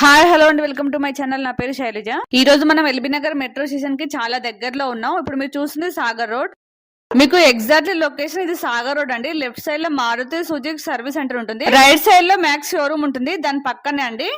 Hi hello అండి. Welcome to my channel. నా పేరు శైలజ. ఈ రోజు మనం ఎల్బీ నగర్ మెట్రో స్టేషన్కి చాలా దగ్గరలో ఉన్నాం. ఇప్పుడు మీరు చూస్తుంది సాగర్ రోడ్. మీకు ఎగ్జాక్ట్లీ లొకేషన్ ఇది సాగర్ రోడ్ అండి. లెఫ్ట్ సైడ్లో మారుతి సుజుకి సర్వీస్ సెంటర్ ఉంటుంది. రైట్ సైడ్లో మ్యాక్స్ షోరూమ్ ఉంటుంది. దాని పక్కనే అండి.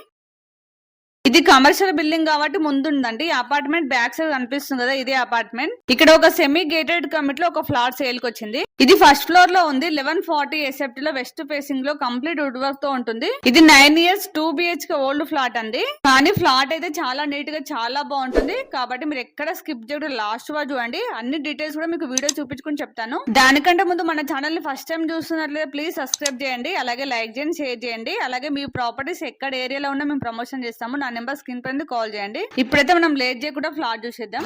ఇది కమర్షియల్ బిల్డింగ్ కాబట్టి ముందుందండి. అపార్ట్మెంట్ బ్యాక్ సైడ్ కనిపిస్తుంది కదా ఇదే అపార్ట్మెంట్ ఇక్కడ ఒక సెమీ గేటెడ్ కమిటీ లో ఒక ఫ్లాట్ సేల్కి వచ్చింది ఇది ఫస్ట్ ఫ్లోర్లో ఉంది లెవెన్ ఫార్టీ ఎస్ఎఫ్టీ లో వెస్ట్ ఫేసింగ్లో కంప్లీట్ వుడ్ వర్క్తో ఉంటుంది. ఇది nine years two BHK old flat అండి. కానీ ఫ్లాట్ అయితే చాలా నీట్గా చాలా బాగుంటుంది. కాబట్టి మీరు ఎక్కడ స్కిప్ చేయడం లాస్ట్ వరకు చూడండి. అన్ని డీటెయిల్స్ కూడా మీకు వీడియో చూపించుకుని చెప్తాను. దానికంటే ముందు మన ఛానల్ని ఫస్ట్ టైం చూస్తున్నట్లయితే ప్లీజ్ సబ్స్క్రైబ్ చేయండి. అలాగే లైక్ చేయండి షేర్ చేయండి. అలాగే మీ ప్రాపర్టీస్ ఎక్కడ ఏరియాలో ఉన్నా మేము ప్రమోషన్ చేస్తాము. నా నెంబర్ స్క్రీన్ పైన కాల్ చేయండి. ఇప్పుడైతే మనం లేట్ చేయకుండా ఫ్లాట్ చూసేద్దాం.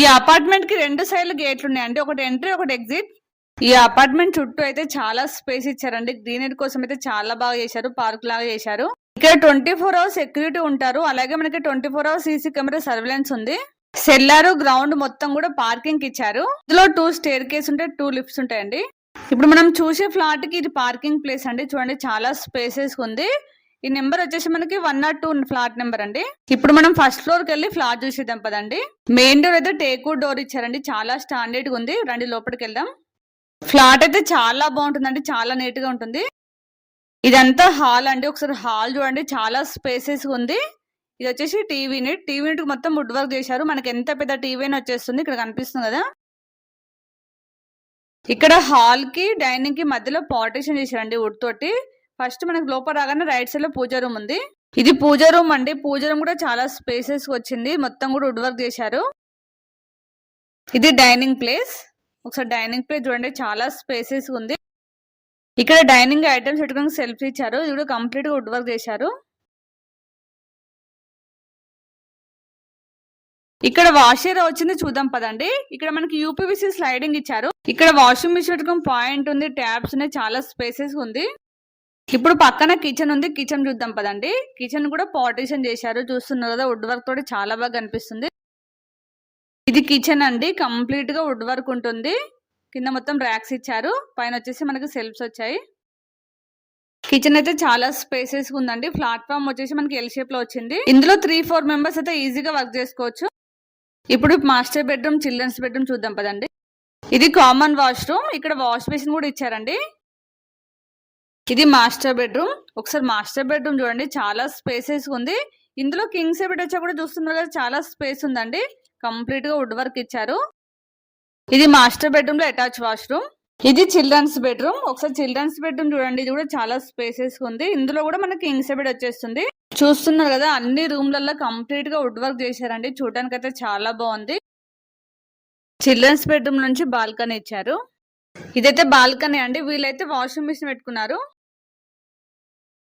ఈ అపార్ట్మెంట్కి రెండు సైడ్లు గేట్లు ఉన్నాయండి ఒకటి ఎంట్రీ ఒకటి ఎగ్జిట్ ఈ అపార్ట్మెంట్ చుట్టూ అయితే చాలా స్పేస్ ఇచ్చారండి. గ్రీనరీ కోసం అయితే చాలా బాగా చేశారు. పార్క్ లాగా చేశారు. ఇక్కడ ట్వంటీ ఫోర్ అవర్స్ సెక్యూరిటీ ఉంటారు. అలాగే మనకి twenty four hours CC camera surveillance ఉంది. సెల్లారు గ్రౌండ్ మొత్తం కూడా పార్కింగ్కి ఇచ్చారు. ఇందులో టూ స్టేర్ కేస్ ఉంటాయి టూ లిఫ్ట్స్ ఉంటాయండి. ఇప్పుడు మనం చూసే ఫ్లాట్కి ఇది పార్కింగ్ ప్లేస్ అండి. చూడండి చాలా స్పేసెస్ ఉంది. ఈ నెంబర్ వచ్చేసి మనకి one nought two flat number అండి. ఇప్పుడు మనం ఫస్ట్ ఫ్లోర్కి వెళ్ళి ఫ్లాట్ చూసేద్దాం పదండి. మెయిన్ డోర్ అయితే టేక్వుడ్ డోర్ ఇచ్చారండి. చాలా స్టాండర్డ్గా ఉంది. రండి లోపలికి వెళ్దాం. ఫ్లాట్ అయితే చాలా బాగుంటుందండి. చాలా నీట్గా ఉంటుంది. ఇదంతా హాల్ అండి. ఒకసారి హాల్ చూడండి. చాలా స్పేసెస్ ఉంది. ఇది వచ్చేసి టీవీ యూనిట్ టీవీ యూనిట్ మొత్తం వుడ్ వర్క్ చేశారు. మనకి ఎంత పెద్ద టీవీ అని వచ్చేస్తుంది. ఇక్కడ కనిపిస్తుంది కదా. ఇక్కడ హాల్కి డైనింగ్కి మధ్యలో పార్టీషన్ చేశారండి వుడ్ తోటి. ఫస్ట్ మనకి లోపల రాగానే రైట్ సైడ్లో పూజ రూమ్ ఉంది. ఇది పూజ రూమ్ అండి. పూజ రూమ్ కూడా చాలా స్పేసెస్ వచ్చింది. మొత్తం కూడా వుడ్ వర్క్ చేశారు. ఇది డైనింగ్ ప్లేస్. ఒకసారి డైనింగ్ ప్లేస్ చూడండి. చాలా స్పేసెస్ ఉంది. ఇక్కడ డైనింగ్ ఐటమ్స్ పెట్టుకోవడానికి సెల్ఫ్ ఇచ్చారు. ఇది కూడా కంప్లీట్గా వుడ్ వర్క్ చేశారు. ఇక్కడ వాషర్ వచ్చింది చూద్దాం పదండి. ఇక్కడ మనకి యూపీవీసీ స్లైడింగ్ ఇచ్చారు. ఇక్కడ వాషింగ్ మిషన్ పాయింట్ ఉంది ట్యాబ్స్ ఉన్నాయి చాలా స్పేసెస్ ఉంది. ఇప్పుడు పక్కన కిచెన్ ఉంది కిచెన్ చూద్దాం పదండి. కిచెన్ కూడా పార్టీషన్ చేశారు. చూస్తున్నారు కదా వుడ్ వర్క్ తోటి చాలా బాగా కనిపిస్తుంది. ఇది కిచెన్ అండి. కంప్లీట్గా వుడ్ వర్క్ ఉంటుంది. కింద మొత్తం ర్యాక్స్ ఇచ్చారు. పైన వచ్చేసి మనకి సెల్ఫ్స్ వచ్చాయి. కిచెన్ అయితే చాలా స్పేసెస్ ఉందండి. ప్లాట్ఫామ్ వచ్చేసి మనకి ఎల్ షేప్లో వచ్చింది. ఇందులో త్రీ ఫోర్ మెంబర్స్ అయితే ఈజీగా వర్క్ చేసుకోవచ్చు. ఇప్పుడు మాస్టర్ బెడ్రూమ్ చిల్డ్రన్స్ బెడ్రూమ్ చూద్దాం పదండి. ఇది కామన్ వాష్రూమ్ ఇక్కడ వాష్ బేసిన్ కూడా ఇచ్చారండి. ఇది మాస్టర్ బెడ్రూమ్. ఒకసారి మాస్టర్ బెడ్రూమ్ చూడండి చాలా స్పేసెస్ ఉంది. ఇందులో కింగ్ బెడ్ వచ్చా కూడా చూస్తున్నారు కదా చాలా స్పేస్ ఉందండి. కంప్లీట్గా వుడ్ వర్క్ ఇచ్చారు. ఇది మాస్టర్ బెడ్రూమ్లో అటాచ్ వాష్రూమ్. ఇది చిల్డ్రన్స్ బెడ్రూమ్. ఒకసారి చిల్డ్రన్స్ బెడ్రూమ్ చూడండి ఇది కూడా చాలా స్పేసెస్ ఉంది. ఇందులో కూడా మనకి కింగ్స్ బెడ్ వచ్చేస్తుంది. చూస్తున్నారు కదా అన్ని రూమ్లలో కంప్లీట్గా వుడ్ వర్క్ చేశారండి. చూడడానికి అయితే చాలా బాగుంది చిల్డ్రన్స్ బెడ్రూమ్ నుంచి బాల్కనీ ఇచ్చారు. ఇదైతే బాల్కనీ అండి. వీళ్ళైతే వాషింగ్ మిషన్ పెట్టుకున్నారు.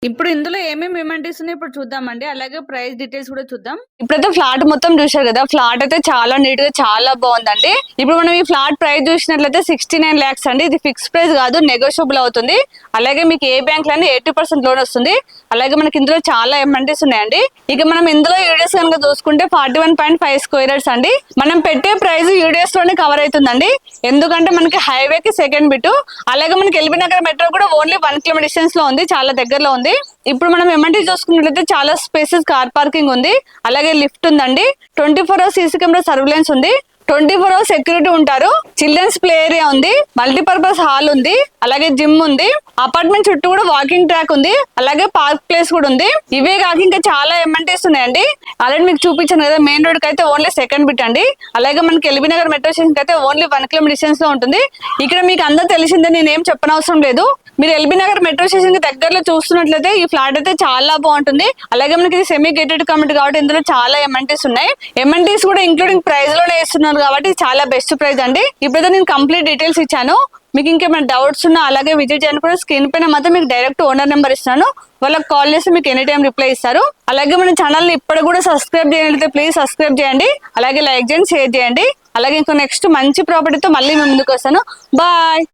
ఇప్పుడు ఇందులో ఏమేమి ఎమెంటీస్ ఉన్నాయి ఇప్పుడు చూద్దామండి. అలాగే ప్రైస్ డీటెయిల్స్ కూడా చూద్దాం. ఇప్పుడైతే ఫ్లాట్ మొత్తం చూసారు కదా ఫ్లాట్ అయితే చాలా నీట్గా చాలా బాగుందండి. ఇప్పుడు మనం ఈ ఫ్లాట్ ప్రైస్ చూసినట్లయితే సిక్స్టీ నైన్ ల్యాక్స్ అండి. ఇది ఫిక్స్ ప్రైస్ కాదు నెగోషియబుల్ అవుతుంది. అలాగే మీకు ఏ బ్యాంక్లో ఎయిటీ పర్సెంట్ లోన్ వస్తుంది. అలాగే మనకి ఇందులో చాలా ఎమెంటీస్ ఉన్నాయండి. ఇక మనం ఇందులో యూడిఎస్ కనుక చూసుకుంటే forty one point five squares అండి. మనం పెట్టే ప్రైస్ యూడిఎస్లోనే కవర్ అవుతుందండి. ఎందుకంటే మనకి హైవే కి సెకండ్ బిట్ అలాగే మనకి ఎల్బీ నగర్ మెట్రో కూడా ఓన్లీ వన్ కిలోమీటర్ డిస్టెన్స్లో ఉంది చాలా దగ్గరలో ఉంది. ఇప్పుడు మనం ఎమ్ఎన్టీ చూసుకున్నట్లయితే చాలా స్పేసెస్ కార్ పార్కింగ్ ఉంది. అలాగే లిఫ్ట్ ఉందండి. Twenty four hours CC camera surveillance ఉంది. ట్వంటీ ఫోర్ అవర్స్ సెక్యూరిటీ ఉంటారు. చిల్డ్రన్స్ ప్లే ఏరియా ఉంది. మల్టీపర్పస్ హాల్ ఉంది. అలాగే జిమ్ ఉంది. అపార్ట్మెంట్ చుట్టూ కూడా వాకింగ్ ట్రాక్ ఉంది. అలాగే పార్క్ ప్లేస్ కూడా ఉంది. ఇవే కాక ఇంకా చాలా ఎమ్ఎన్టీస్ ఉన్నాయండి. ఆల్రెడీ మీకు చూపించాను కదా మెయిన్ రోడ్కి అయితే ఓన్లీ సెకండ్ బిట్ అండి. అలాగే మనకి ఎల్బీ నగర్ మెట్రో స్టేషన్ అయితే ఓన్లీ వన్ కిలోమీటర్ డిస్టెన్స్లో ఉంటుంది. ఇక్కడ మీకు అందరూ తెలిసిందే నేను ఏం చెప్పనవసరం లేదు. మీరు ఎల్బీ నగర్ మెట్రో స్టేషన్కి దగ్గరలో చూస్తున్నట్లయితే ఈ ఫ్లాట్ అయితే చాలా బాగుంటుంది. అలాగే మనకి ఇది సెమీ గేటెడ్ కమిటీ కాబట్టి ఇందులో చాలా ఎంఎన్టీస్ ఉన్నాయి. ఎంఎన్టీస్ కూడా ఇంక్లూడింగ్ ప్రైస్లోనే ఇస్తున్నారు కాబట్టి చాలా బెస్ట్ ప్రైస్ అండి. ఇప్పుడైతే నేను కంప్లీట్ డీటెయిల్స్ ఇచ్చాను. మీకు ఇంకేమైనా డౌట్స్ ఉన్నా అలాగే విజిట్ చేయను కూడా స్క్రీన్ పైన మాత్రం మీకు డైరెక్ట్ ఓనర్ నెంబర్ ఇస్తాను వాళ్ళకి కాల్ చేసి మీకు ఎనీ టైం రిప్లై ఇస్తారు. అలాగే మన ఛానల్ని ఇప్పుడు కూడా సబ్స్క్రైబ్ చేయండి ప్లీజ్ సబ్స్క్రైబ్ చేయండి. అలాగే లైక్ చేయండి షేర్ చేయండి. అలాగే ఇంకో నెక్స్ట్ మంచి ప్రాపర్టీతో మళ్ళీ మేము ముందుకు వస్తాను. బాయ్